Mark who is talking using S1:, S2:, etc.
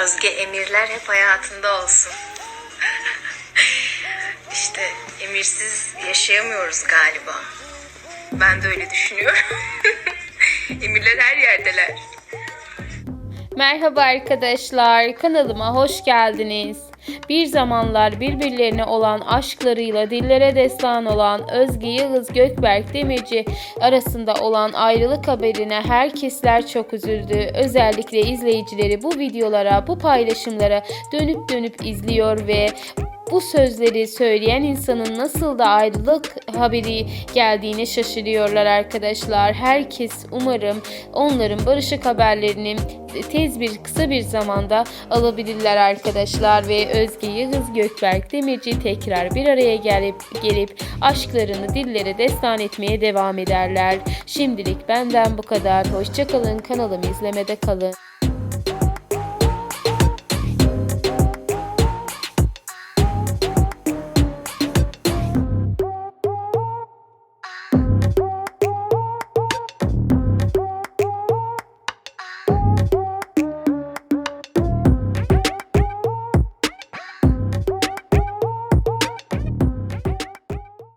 S1: Özge emirler hep hayatında olsun. işte emirsiz yaşayamıyoruz galiba. Ben de öyle düşünüyorum. emirler her yerdeler.
S2: Merhaba arkadaşlar, kanalıma hoş geldiniz. Bir zamanlar birbirlerine olan aşklarıyla dillere destan olan Özge Yıldız Gökberk Demirci arasında olan ayrılık haberine herkesler çok üzüldü. Özellikle izleyicileri bu videolara, bu paylaşımlara dönüp dönüp izliyor ve bu sözleri söyleyen insanın nasıl da ayrılık haberi geldiğini şaşırıyorlar arkadaşlar. Herkes umarım onların barışık haberlerini tez bir kısa bir zamanda alabilirler arkadaşlar ve Özge Yıldız Gökberk Demirci tekrar bir araya gelip gelip aşklarını dillere destan etmeye devam ederler. Şimdilik benden bu kadar. Hoşçakalın kanalımı izlemede kalın.